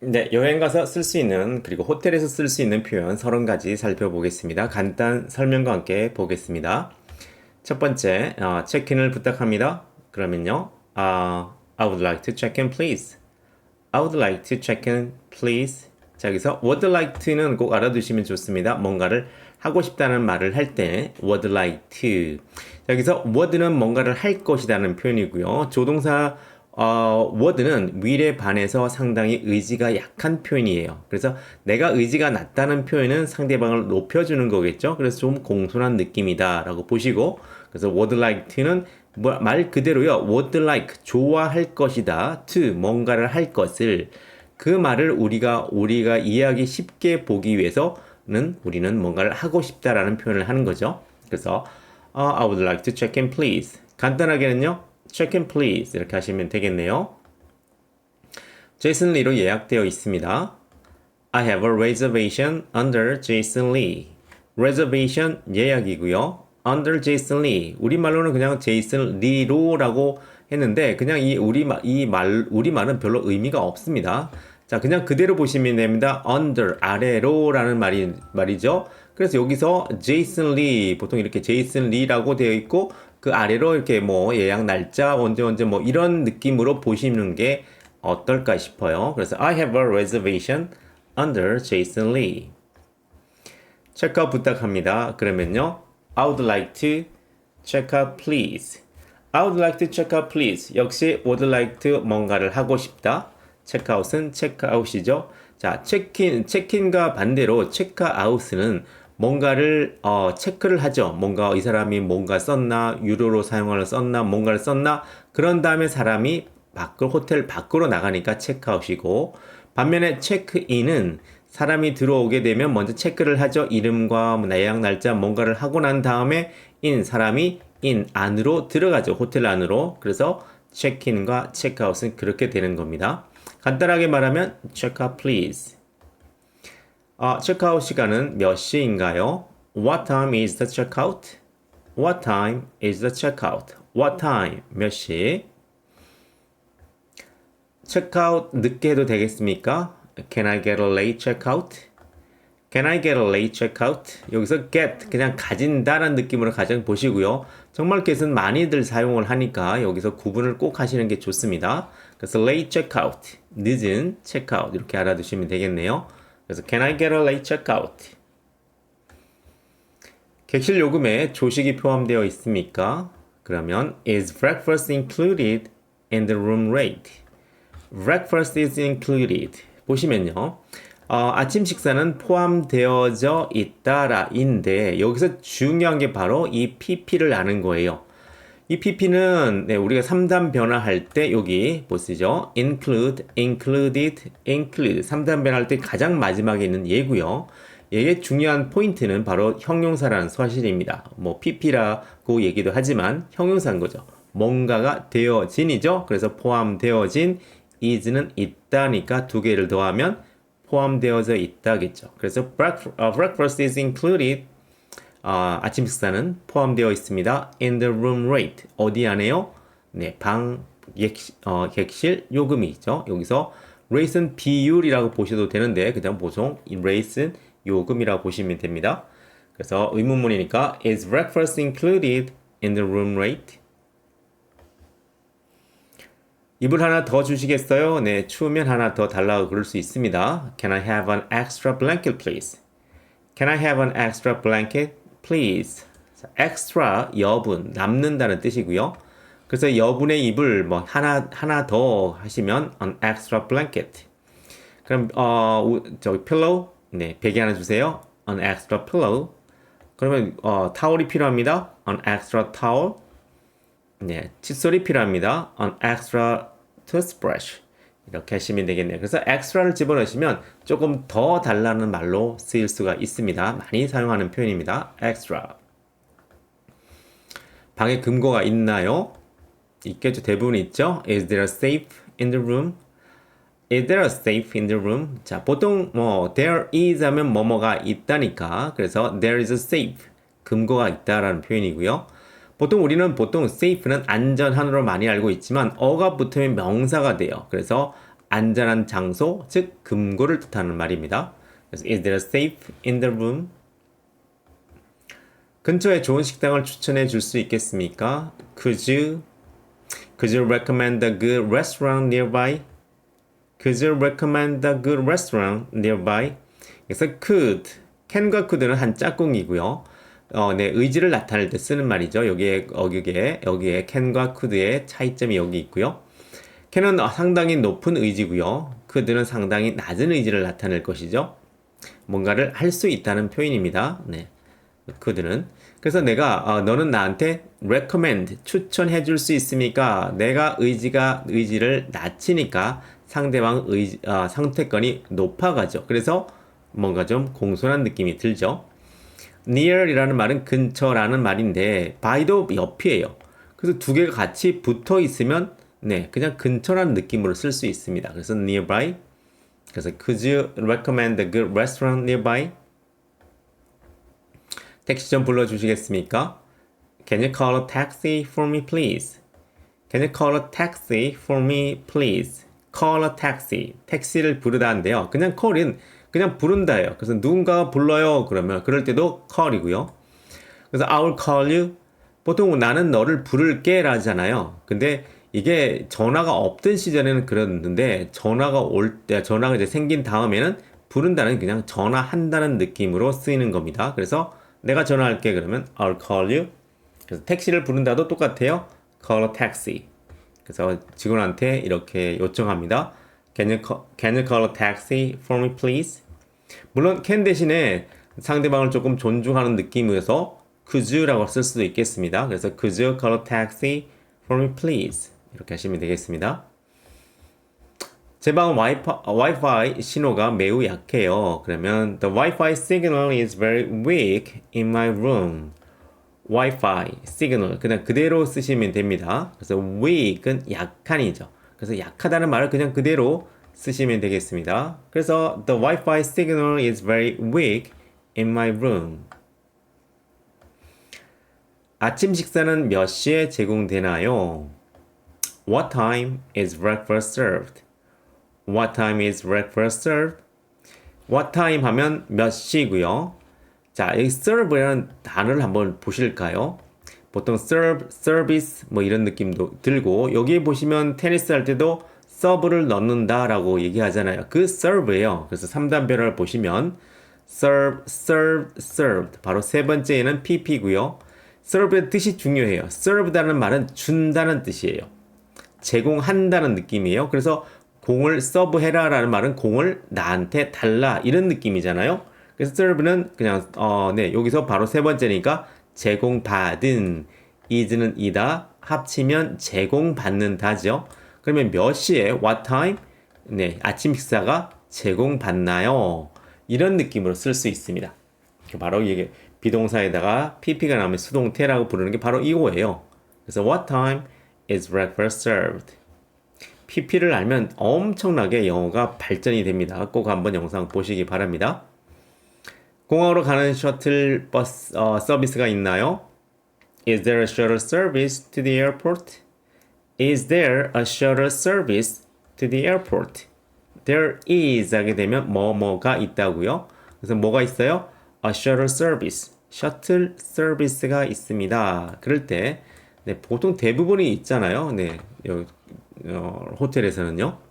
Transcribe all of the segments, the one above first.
네, 여행 가서 쓸 수 있는 그리고 호텔에서 쓸 수 있는 표현 30가지 살펴보겠습니다. 간단 설명과 함께 보겠습니다. 첫 번째, 어, 체크인을 부탁합니다. 그러면요, 아, I would like to check in, please. I would like to check in, please. 자, 여기서 would like to는 꼭 알아두시면 좋습니다. 뭔가를 하고 싶다는 말을 할 때 would like to. 자, 여기서 would는 뭔가를 할 것이라는 표현이고요. 조동사 어, word는 will에 반해서 상당히 의지가 약한 표현이에요. 그래서 내가 의지가 낮다는 표현은 상대방을 높여주는 거겠죠. 그래서 좀 공손한 느낌이다 라고 보시고 그래서 would like to는 뭐, 말 그대로요. would like 좋아할 것이다. to 뭔가를 할 것을 그 말을 우리가 우리가 이해하기 쉽게 보기 위해서는 우리는 뭔가를 하고 싶다라는 표현을 하는 거죠. 그래서 어, I would like to check in please. 간단하게는요. Check in please 이렇게 하시면 되겠네요. 제이슨 리로 예약되어 있습니다. I have a reservation under Jason Lee. reservation 예약이고요. under Jason Lee. 우리말로는 그냥 제이슨 리로라고 했는데 그냥 이 우리 이말 우리 말은 별로 의미가 없습니다. 자, 그냥 그대로 보시면 됩니다. under 아래로라는 말이 말이죠. 그래서 여기서 제이슨 리 보통 이렇게 제이슨 리라고 되어 있고 그 아래로 이렇게 뭐 예약 날짜 언제 언제 뭐 이런 느낌으로 보시는 게 어떨까 싶어요. 그래서 I have a reservation under Jason Lee. 체크아웃 부탁합니다. 그러면요. I would like to check out please. I would like to check out please. 역시 would like to 뭔가를 하고 싶다. 체크아웃은 체크아웃이죠. 자, 체크인, 체크인과 반대로 체크아웃은 뭔가를 어, 체크를 하죠. 뭔가 이 사람이 뭔가 썼나, 유료로 사용을 썼나, 뭔가를 썼나. 그런 다음에 사람이 밖으로 호텔 밖으로 나가니까 체크아웃이고 반면에 체크인은 사람이 들어오게 되면 먼저 체크를 하죠. 이름과 뭐 예약 날짜 뭔가를 하고 난 다음에 인 사람이 인 안으로 들어가죠. 호텔 안으로. 그래서 체크인과 체크아웃은 그렇게 되는 겁니다. 간단하게 말하면 check out. 아, 체크아웃 시간은 몇 시인가요? What time is the checkout? What time is the checkout? What time? 몇 시? 체크아웃 늦게 해도 되겠습니까? Can I get a late checkout? Can I get a late checkout? 여기서 get 그냥 가진다라는 느낌으로 가장 보시고요. 정말 get은 많이들 사용을 하니까 여기서 구분을 꼭 하시는 게 좋습니다. 그래서 late checkout, 늦은 checkout 이렇게 알아두시면 되겠네요. 그래서 can I get a late checkout? 객실 요금에 조식이 포함되어 있습니까? 그러면 is breakfast included in the room rate? breakfast is included. 보시면요. 어, 아침 식사는 포함되어져 있다라인데 여기서 중요한 게 바로 이 PP를 아는 거예요. 이 PP는 네, 우리가 3단 변화할 때 여기 보시죠. include, included, include 3단 변화할 때 가장 마지막에 있는 예고요. 얘의 중요한 포인트는 바로 형용사라는 사실입니다. 뭐 PP라고 얘기도 하지만 형용사인 거죠. 뭔가가 되어진이죠. 그래서 포함되어진 is는 있다니까 두 개를 더하면 포함되어져 있다겠죠. 그래서 breakfast is included 어, 아침 식사는 포함되어 있습니다. in the room rate 어디 안에요? 네, 방 객, 어, 객실 요금이 있죠. 여기서 rate는 비율이라고 보셔도 되는데 그냥 보통 rate는 요금이라고 보시면 됩니다. 그래서 의문문이니까 is breakfast included in the room rate? 이불 하나 더 주시겠어요? 네, 추우면 하나 더 달라고 그럴 수 있습니다. Can I have an extra blanket, please? Can I have an extra blanket, please? extra 여분 남는다는 뜻이고요. 그래서 여분의 이불 뭐 하나 하나 더 하시면 an extra blanket. 그럼 어 저기 pillow 네 베개 하나 주세요. an extra pillow. 그러면 어 타월이 필요합니다. an extra towel. 네, 칫솔이 필요합니다. an extra toothbrush. 이렇게 하시면 되겠네요. 그래서 extra를 집어넣으시면 조금 더 달라는 말로 쓰일 수가 있습니다. 많이 사용하는 표현입니다. extra. 방에 금고가 있나요? 있겠죠. 대부분 있죠. Is there a safe in the room? Is there a safe in the room? 자, 보통 뭐 there is 하면 뭐뭐가 있다니까. 그래서 there is a safe. 금고가 있다라는 표현이고요. 보통 우리는 보통 safe는 안전한으로 많이 알고 있지만 어가 붙으면 명사가 돼요. 그래서 안전한 장소, 즉 금고를 뜻하는 말입니다. 그래서 is there safe in the room? 근처에 좋은 식당을 추천해 줄 수 있겠습니까? Could you Could you recommend a good restaurant nearby? Could you recommend a good restaurant nearby? 그래서 could, can과 could는 한 짝꿍이고요. 어, 네, 의지를 나타낼 때 쓰는 말이죠. 여기에, 여기에, 여기에 can과 could의 차이점이 여기 있고요. can은 상당히 높은 의지고요. could는 상당히 낮은 의지를 나타낼 것이죠. 뭔가를 할 수 있다는 표현입니다. 네. could는. 그래서 내가 어, 너는 나한테 recommend 추천해 줄 수 있습니까? 내가 의지가 의지를 낮추니까 상대방 의 어, 상태권이 높아가죠. 그래서 뭔가 좀 공손한 느낌이 들죠. Near이라는 말은 근처라는 말인데 by도 옆이에요. 그래서 두 개가 같이 붙어 있으면 네 그냥 근처라는 느낌으로 쓸 수 있습니다. 그래서 nearby. 그래서 could you recommend a good restaurant nearby? 택시 좀 불러 주시겠습니까? Can you call a taxi for me, please? Can you call a taxi for me, please? Call a taxi. 택시를 부르다인데요. 그냥 call은 그냥 부른다예요. 그래서 누군가가 불러요. 그러면 그럴 때도 call이고요. 그래서 I will call you. 보통 나는 너를 부를게 라잖아요. 근데 이게 전화가 없던 시절에는 그랬는데 전화가 올 때 전화가 이제 생긴 다음에는 부른다는 그냥 전화한다는 느낌으로 쓰이는 겁니다. 그래서 내가 전화할게 그러면 I'll call you. 그래서 택시를 부른다도 똑같아요. Call a taxi. 그래서 직원한테 이렇게 요청합니다. Can you call, can you call a taxi for me, please? 물론 can 대신에 상대방을 조금 존중하는 느낌에서 could you라고 쓸 수도 있겠습니다. 그래서 could you call a taxi for me, please? 이렇게 하시면 되겠습니다. 제 와이파이, 와이파이 신호가 매우 약해요. 그러면 the Wi-Fi signal is very weak in my room. Wi-Fi signal 그냥 그대로 쓰시면 됩니다. 그래서 weak은 약한이죠. 그래서 약하다는 말을 그냥 그대로 쓰시면 되겠습니다. 그래서 the Wi-Fi signal is very weak in my room. 아침 식사는 몇 시에 제공되나요? What time is breakfast served? What time is breakfast served? What time 하면 몇 시고요. 자, 여기 serve라는 단어를 한번 보실까요? 보통 serve, service 뭐 이런 느낌도 들고 여기 보시면 테니스 할 때도 서브를 넣는다라고 얘기하잖아요. 그 serve예요. 그래서 3단별을 보시면 serve, served, served 바로 세 번째에는 pp고요. serve의 뜻이 중요해요. serve다는 말은 준다는 뜻이에요. 제공한다는 느낌이에요. 그래서 공을 서브해라라는 말은 공을 나한테 달라 이런 느낌이잖아요. 그래서 serve는 그냥 어, 네 여기서 바로 세 번째니까 제공받은 is는 이다 합치면 제공받는다죠. 그러면 몇 시에 what time 네 아침 식사가 제공받나요? 이런 느낌으로 쓸 수 있습니다. 바로 이게 비동사에다가 pp가 나오면 수동태라고 부르는 게 바로 이거예요. 그래서 what time is breakfast served? pp를 알면 엄청나게 영어가 발전이 됩니다. 꼭 한번 영상 보시기 바랍니다. 공항으로 가는 셔틀 버스 어, 서비스가 있나요? Is there a shuttle service to the airport? Is there a shuttle service to the airport? There is 하게 되면 뭐뭐가 있다고요. 그래서 뭐가 있어요? A shuttle service. 셔틀 서비스가 있습니다. 그럴 때 네, 보통 대부분이 있잖아요. 네, 여기, 어, 호텔에서는요.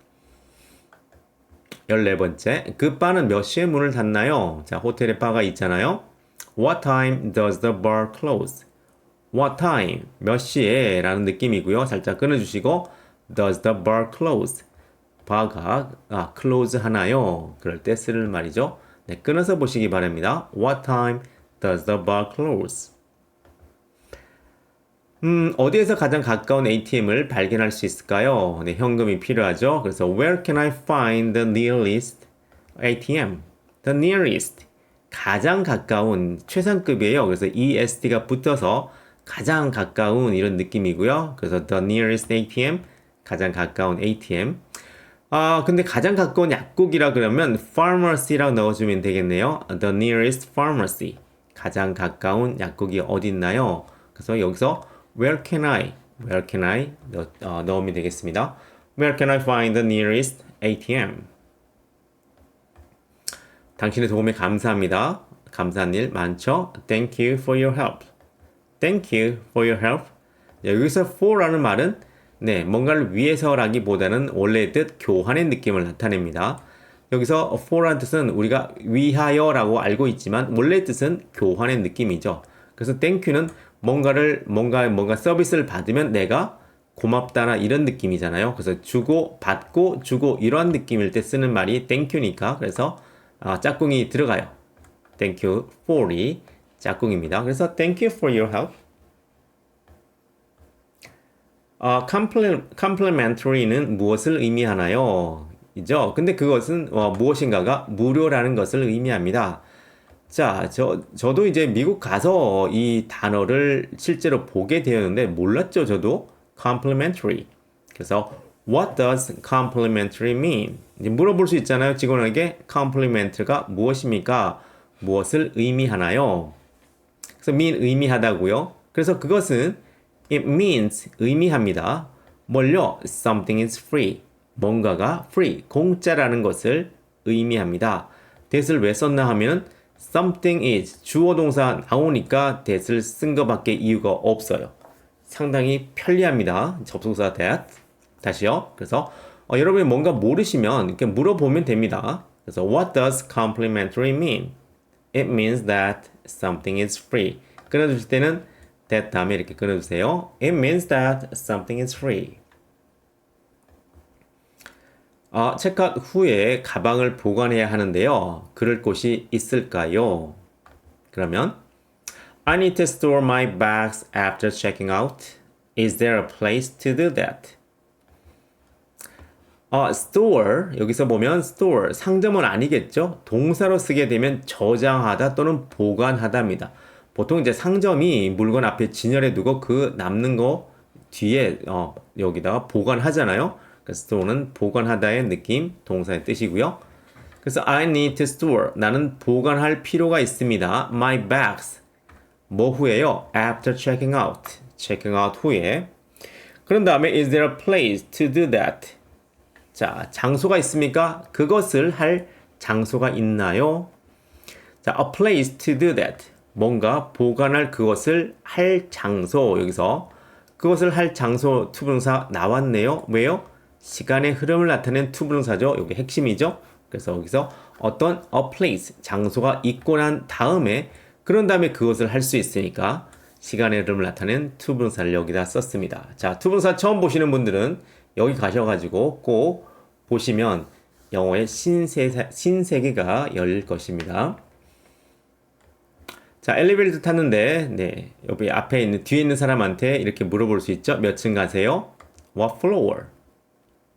14번째. 그 바는 몇 시에 문을 닫나요? 자, 호텔에 바가 있잖아요. What time does the bar close? What time? 몇 시에? 라는 느낌이고요. 살짝 끊어주시고 Does the bar close? 바가 아, close 하나요? 그럴 때쓸 말이죠. 네, 끊어서 보시기 바랍니다. What time does the bar close? 음, 어디에서 가장 가까운 ATM을 발견할 수 있을까요? 네, 현금이 필요하죠. 그래서 where can I find the nearest ATM? The nearest 가장 가까운 최상급이에요. 그래서 EST가 붙어서 가장 가까운 이런 느낌이고요. 그래서 the nearest ATM 가장 가까운 ATM. 아, 근데 가장 가까운 약국이라 그러면 pharmacy라고 넣어주면 되겠네요. The nearest pharmacy. 가장 가까운 약국이 어디 있나요? 그래서 여기서 Where can I? Where can I? 넣, 어, 넣으면 되겠습니다. Where can I find the nearest ATM. 당신의 도움에 감사합니다. 감사한 일 많죠? Thank you for your help. Thank you for your help. 여기서 for라는 말은 네, 뭔가를 위해서라기보다는 원래의 뜻 교환의 느낌을 나타냅니다. 여기서 for라는 뜻은 우리가 위하여라고 알고 있지만 원래 뜻은 교환의 느낌이죠. 그래서 thank you는 뭔가를 뭔가 뭔가 서비스를 받으면 내가 고맙다나 이런 느낌이잖아요. 그래서 주고 받고 주고 이러한 느낌일 때 쓰는 말이 you니까 그래서 아, 짝꿍이 들어가요. you for이 짝꿍입니다. 그래서 thank you for your help. 아, complimentary는 무엇을 의미하나요? 이죠. 근데 그것은 어, 무엇인가가 무료라는 것을 의미합니다. 자, 저, 저도 이제 미국 가서 이 단어를 실제로 보게 되었는데 몰랐죠, 저도. complimentary. 그래서 what does complimentary mean? 이제 물어볼 수 있잖아요, 직원에게 compliment가 무엇입니까? 무엇을 의미하나요? 그래서 mean 의미하다고요. 그래서 그것은 it means 의미합니다. 뭘요? something is free. 뭔가가 free, 공짜라는 것을 의미합니다. that을 왜 썼나 하면 something is 주어 동사 나오니까 that을 쓴 것밖에 이유가 없어요. 상당히 편리합니다. 접속사 that. 다시요. 그래서 어, 여러분이 뭔가 모르시면 이렇게 물어보면 됩니다. 그래서 what does complimentary mean? It means that something is free. 끊어주실 때는 that 다음에 이렇게 끊어주세요. It means that something is free. 아, 체크아웃 후에 가방을 보관해야 하는데요. 그럴 곳이 있을까요? 그러면 I need to store my bags after checking out. Is there a place to do that? 아, store 여기서 보면 store 상점은 아니겠죠? 동사로 쓰게 되면 저장하다 또는 보관하다입니다. 보통 이제 상점이 물건 앞에 진열해 두고 그 남는 거 뒤에 어, 여기다가 보관하잖아요. 그래서 store는 보관하다의 느낌, 동사의 뜻이고요. 그래서 I need to store 나는 보관할 필요가 있습니다. My bags 뭐 후에요? After checking out checking out 후에 그런 다음에 is there a place to do that? 자, 장소가 있습니까? 그것을 할 장소가 있나요? 자, a place to do that. 뭔가 보관할 그것을 할 장소 여기서 그것을 할 장소 투부정사 나왔네요. 왜요? 시간의 흐름을 나타낸 투부정사죠. 여기 핵심이죠. 그래서 여기서 어떤 a place 장소가 있고 난 다음에 그런 다음에 그것을 할 수 있으니까 시간의 흐름을 나타낸 투부정사를 여기다 썼습니다. 자, 투부정사 처음 보시는 분들은 여기 가셔가지고 꼭 보시면 영어의 신세, 신세계가 열릴 것입니다. 자, 엘리베이터 탔는데, 네, 여기 앞에 있는, 뒤에 있는 사람한테 이렇게 물어볼 수 있죠? 몇 층 가세요? What floor?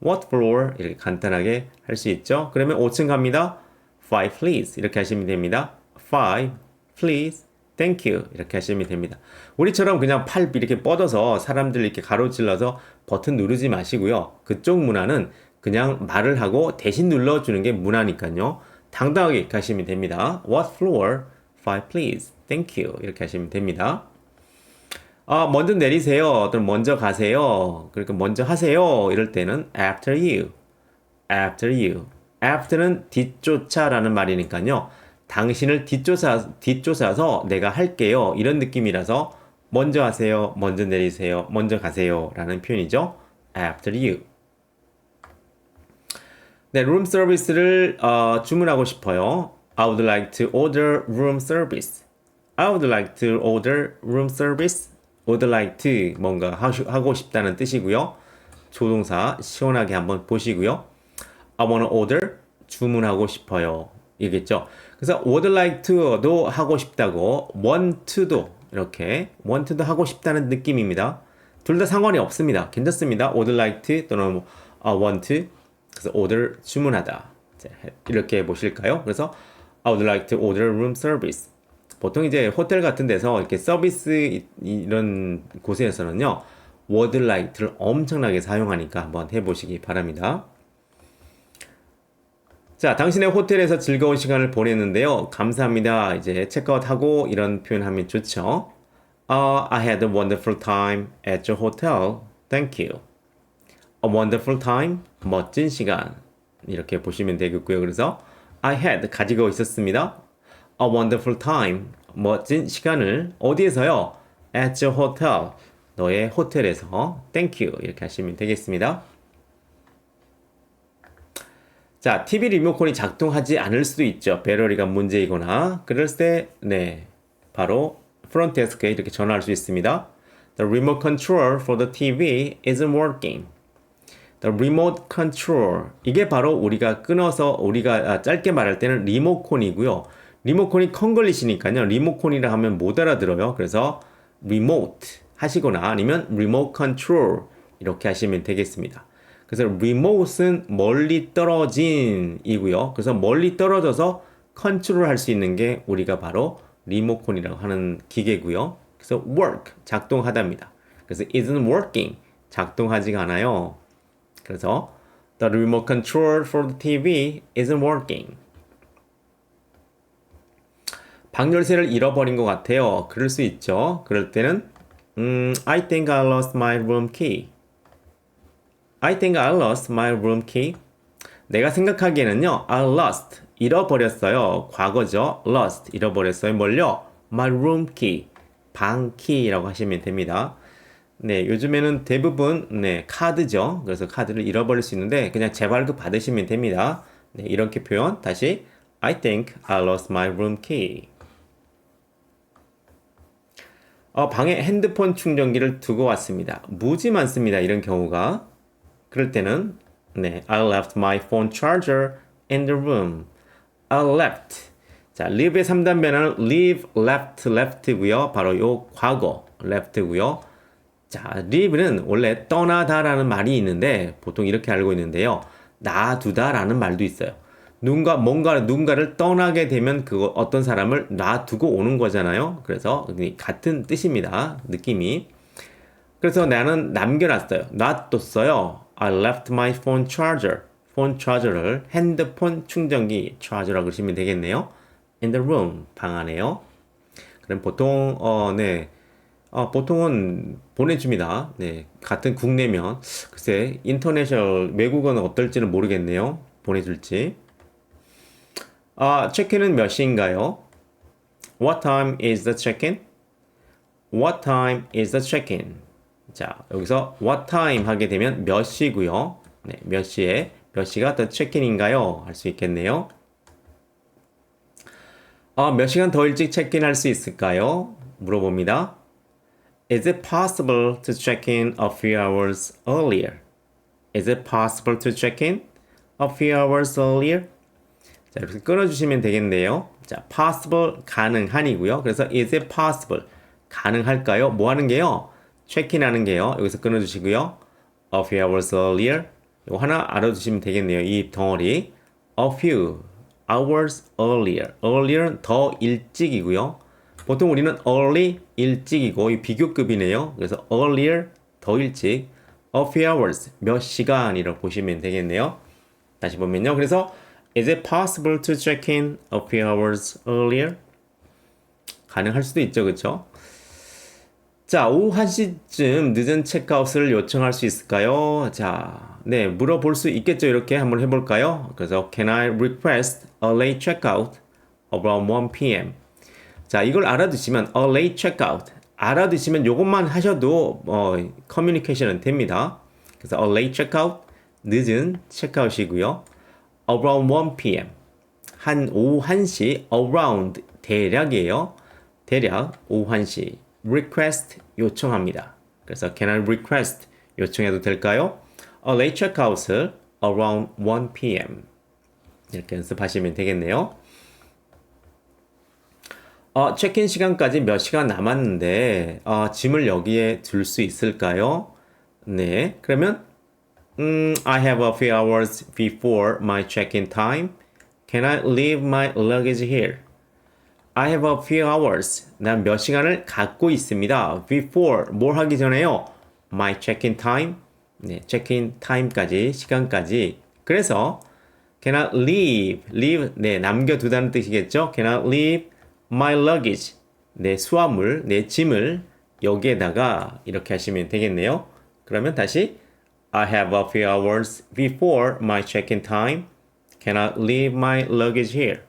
What floor? 이렇게 간단하게 할 수 있죠? 그러면 5층 갑니다. Five, please. 이렇게 하시면 됩니다. Five, please. Thank you. 이렇게 하시면 됩니다. 우리처럼 그냥 팔 이렇게 뻗어서 사람들 이렇게 가로질러서 버튼 누르지 마시고요. 그쪽 문화는 그냥 말을 하고 대신 눌러주는 게 문화니까요. 당당하게 가시면 됩니다. What floor? Five, please. Thank you. 이렇게 하시면 됩니다. 아, 먼저 내리세요. 또는 먼저 가세요. 그러니까 먼저 하세요. 이럴 때는 after you. after you. after는 뒤쫓아라는 말이니까요. 당신을 뒤쫓아, 뒤쫓아서 내가 할게요. 이런 느낌이라서 먼저 하세요. 먼저 내리세요. 먼저 가세요. 라는 표현이죠. after you. 네, 룸 서비스를 어, 주문하고 싶어요. I would like to order room service. I would like to order room service. Would like to 뭔가 하고 싶다는 뜻이고요. 조동사 시원하게 한번 보시고요. I want to order 주문하고 싶어요. 이겠죠. 그래서 would like to도 하고 싶다고 want to도 이렇게 want to도 하고 싶다는 느낌입니다. 둘 다 상관이 없습니다. 괜찮습니다. would like to 또는 뭐, uh, want to 그래서 order 주문하다 이렇게 보실까요? 그래서 I would like to order room service. 보통 이제 호텔 같은 데서 이렇게 서비스 이런 곳에서는요, like를 엄청나게 사용하니까 한번 해보시기 바랍니다. 자, 당신의 호텔에서 즐거운 시간을 보냈는데요. 감사합니다. 이제 체크아웃하고 이런 표현하면 좋죠. Uh, I had a wonderful time at your hotel. Thank you. A wonderful time. 멋진 시간. 이렇게 보시면 되겠고요. 그래서 I had 가지고 있었습니다. A wonderful time. 멋진 시간을 어디에서요? At your hotel. 너의 호텔에서. Thank you. 이렇게 하시면 되겠습니다. 자, TV 리모컨이 작동하지 않을 수도 있죠. 배터리가 문제이거나. 그럴 때, 네. 바로 프론트 데스크에 이렇게 전화할 수 있습니다. The remote control for the TV isn't working. The remote control. 이게 바로 우리가 끊어서 우리가 아, 짧게 말할 때는 리모콘이고요. 리모콘이 컨글리시니까요. 리모콘이라 하면 못 알아들어요. 그래서 remote 하시거나 아니면 remote control 이렇게 하시면 되겠습니다. 그래서 remote은 멀리 떨어진이고요. 그래서 멀리 떨어져서 컨트롤 할 수 있는 게 우리가 바로 리모콘이라고 하는 기계고요. 그래서 work 작동하답니다. 그래서 isn't working 작동하지가 않아요. 그래서 the remote control for the TV isn't working. 방 열쇠를 잃어버린 것 같아요. 그럴 수 있죠. 그럴 때는 음, I think I lost my room key. I think I lost my room key. 내가 생각하기에는요, I lost 잃어버렸어요. 과거죠. lost 잃어버렸어요. 뭘요? My room key 방 키라고 하시면 됩니다. 네, 요즘에는 대부분 네 카드죠. 그래서 카드를 잃어버릴 수 있는데 그냥 재발급 받으시면 됩니다. 네, 이렇게 표현 다시 I think I lost my room key. 어, 방에 핸드폰 충전기를 두고 왔습니다. 무지 많습니다. 이런 경우가. 그럴 때는 네, I left my phone charger in the room. I left. 자, leave의 3단 변화는 leave, left, left고요. 바로 요 과거 left고요. 자, leave는 원래 떠나다라는 말이 있는데 보통 이렇게 알고 있는데요. 놔두다라는 말도 있어요. 누군가 뭔가 누군가를 떠나게 되면 그거 어떤 사람을 놔두고 오는 거잖아요. 그래서 같은 뜻입니다. 느낌이. 그래서 나는 남겨놨어요. 놔뒀어요. I left my phone charger. 폰 charger를 핸드폰 충전기 charger라고 그러시면 되겠네요. In the room 방 안에요. 그럼 보통 어 네. 어, 보통은 보내줍니다. 네, 같은 국내면 글쎄 인터내셔널 외국어는 어떨지는 모르겠네요. 보내줄지. 아, 체크인은 몇 시인가요? What time is the check-in? What time is the check-in? 자, 여기서 what time 하게 되면 몇 시고요. 네, 몇 시에 몇 시가 the check-in인가요? 할 수 있겠네요. 아, 몇 시간 더 일찍 체크인 할 수 있을까요? 물어봅니다. Is it possible to check in a few hours earlier? Is it possible to check in a few hours earlier? 자, 이렇게 끊어주시면 되겠네요. 자, possible 가능한이고요. 그래서 is it possible 가능할까요? 뭐 하는 게요? 체크인 하는 게요. 여기서 끊어주시고요. A few hours earlier. 이거 하나 알아두시면 되겠네요. 이 덩어리. A few hours earlier. earlier 더 일찍이고요. 보통 우리는 early 일찍이고 이 비교급이네요. 그래서 earlier 더 일찍. A few hours 몇 시간이라고 보시면 되겠네요. 다시 보면요. 그래서 Is it possible to check in a few hours earlier? 가능할 수도 있죠, 그렇죠? 자, 오후 1시쯤 늦은 체크아웃을 요청할 수 있을까요? 자, 네, 물어볼 수 있겠죠. 이렇게 한번 해볼까요? 그래서 Can I request a late checkout around 1 p.m.? 자, 이걸 알아두시면 a late checkout 알아두시면 이것만 하셔도 어, 커뮤니케이션은 됩니다. 그래서 a late checkout 늦은 체크아웃이고요. Around 1 p.m. 한 오후 1시 around 대략이에요. 대략 오후 1시 request 요청합니다. 그래서 can I request 요청해도 될까요? A late checkout을 around 1 p.m. 이렇게 연습하시면 되겠네요. 어, 체크인 시간까지 몇 시간 남았는데 어, 짐을 여기에 둘 수 있을까요? 네, 그러면 음, I have a few hours before my check-in time. Can I leave my luggage here? I have a few hours. 난 몇 시간을 갖고 있습니다. Before 뭘 하기 전에요? My check-in time. 네, check-in time까지 시간까지. 그래서 Can I leave? leave 네 남겨두다는 뜻이겠죠? Can I leave my luggage? 내 수화물, 내 짐을 여기에다가 이렇게 하시면 되겠네요. 그러면 다시 I have a few hours before my check-in time. Can I leave my luggage here?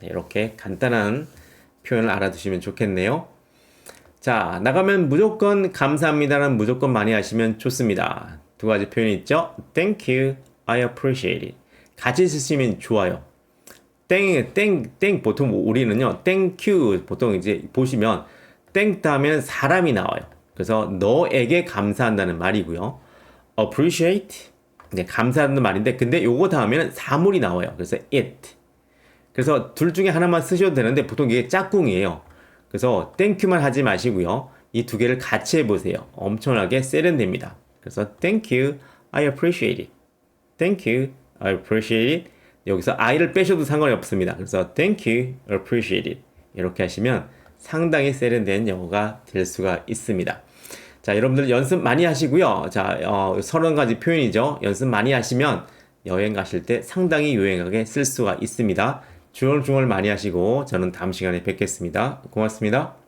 네, 이렇게 간단한 표현을 알아두시면 좋겠네요. 자, 나가면 무조건 감사합니다는 무조건 많이 하시면 좋습니다. 두 가지 표현이 있죠. Thank you, I appreciate it. 같이 쓰시면 좋아요. 땡, 땡, 땡, 보통 우리는요, you, 보통 이제 보시면, 땡 다음에는 사람이 나와요. 그래서 너에게 감사한다는 말이고요. Appreciate, 네, 감사하는 말인데, 근데 요거 다음에는 사물이 나와요. 그래서 it. 그래서 둘 중에 하나만 쓰셔도 되는데, 보통 이게 짝꿍이에요. 그래서 땡큐만 하지 마시고요. 이 두 개를 같이 해보세요. 엄청나게 세련됩니다. 그래서 thank you, I appreciate it. Thank you, I appreciate it. 여기서 I를 빼셔도 상관이 없습니다. 그래서 thank you, appreciate it. 이렇게 하시면 상당히 세련된 영어가 될 수가 있습니다. 자, 여러분들 연습 많이 하시고요. 자, 어, 서른 가지 표현이죠. 연습 많이 하시면 여행 가실 때 상당히 유용하게 쓸 수가 있습니다. 중얼중얼 많이 하시고 저는 다음 시간에 뵙겠습니다. 고맙습니다.